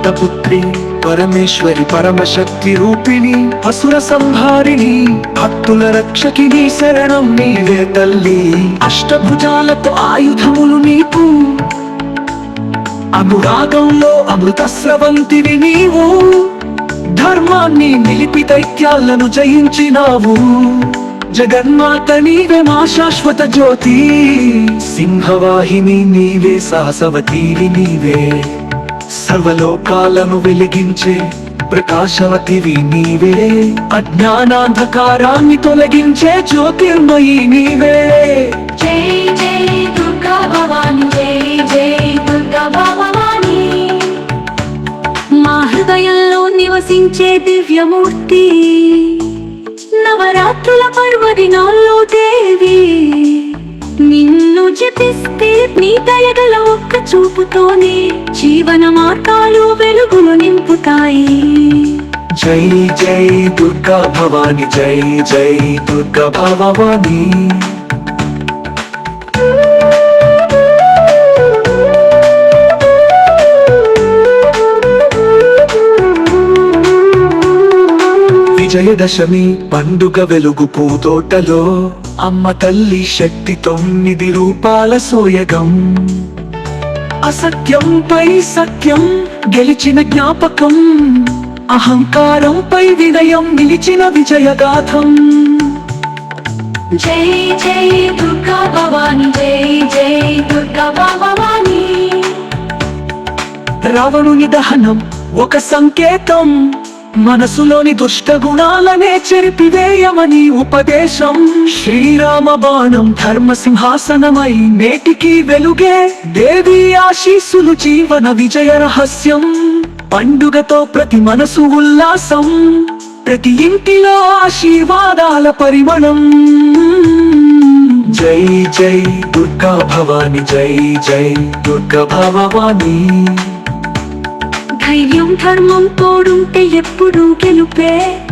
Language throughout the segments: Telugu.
పర్వతపుత్రి పరమేశ్వరి పరమశక్తి రూపిణి అసుర సంహారిణి భక్తుల రక్షకిని శరణం నీవే తల్లి. అష్టభుజాలతో ఆయుధములు నీపు అనురాగంలో అమృత స్రవంతివి నీవు. ధర్మాన్ని నిలిపి దైత్యాలను జయించినావు. జగన్మాత నీవే మా శాశ్వత జ్యోతి. సింహవాహిని నీవే సాహసవతీవి నీవే. సర్వలోకాలను వెలిగించే ప్రకాశవతివి నీవే. అజ్ఞానాంధకారాన్ని తొలగించే జ్యోతిర్మయి నీవే. జై జై దుర్గా భవాని జై జై దుర్గా భవాని. మా హృదయంలో నివసించే దివ్యమూర్తి. నవరాత్రుల పర్వదినాల్లో దేవి. నిన్ను చెప్ప చూపుతోనే జీవన మార్గాలు వెలుగులు నింపుతాయి. జై జై దుర్గా భవాని జై జై దుర్గా భవాని. విజయదశమి పండుగ వెలుగు పూతోటలో అమ్మ తల్లి శక్తి తొమ్మిది రూపాల సోయగం. అసత్యంపై సత్యం గెలిచిన జ్ఞాపకం అహంకారంపై వినయం నిలిచిన విజయగాథం. జై జై దుర్గా భవాని జై జై దుర్గా భవాని. రావణుని దహనం ఒక సంకేతం. మనసులోని దుష్ట గుణాలనే చెరిపివేయమని ఉపదేశం. శ్రీరామ బాణం ధర్మ సింహాసనమై నేటికి వెలుగే. దేవి ఆశీస్సులు జీవన విజయ రహస్యం. పండుగతో ప్రతి మనసు ఉల్లాసం. ప్రతి ఇంటిలో ఆశీర్వాదాల పరిమళం. జై జై దుర్గా భవాని జై జై దుర్గా భవాని. ధైర్యం ధర్మం తోడుంటే ఎప్పుడూ గెలుపే.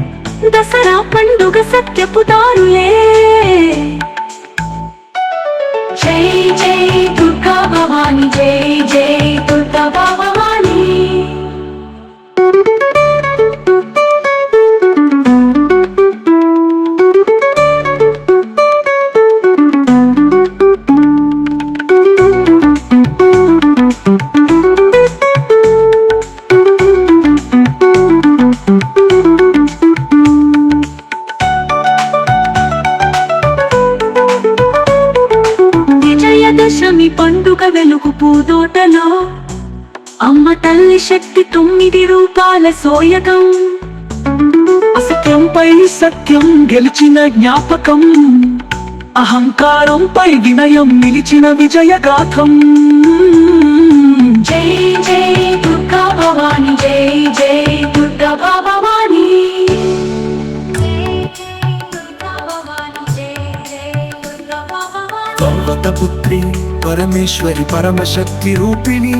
దసరా పండుగ సత్యపు దారులే. విజయదశమి పండుగ వెలుగు పూదోటలో అమ్మ తల్లి శక్తి తొమ్మిది రూపాల సోయగం. అసత్యంపై సత్యం గెలిచిన జ్ఞాపకం. అహంకారంపై వినయం నిలిచిన విజయగాథం. జై జై దుర్గా భవాని జై జై దుర్గా పర్వతపుత్రి పరమేశ్వరి పరమశక్తి రూపిణి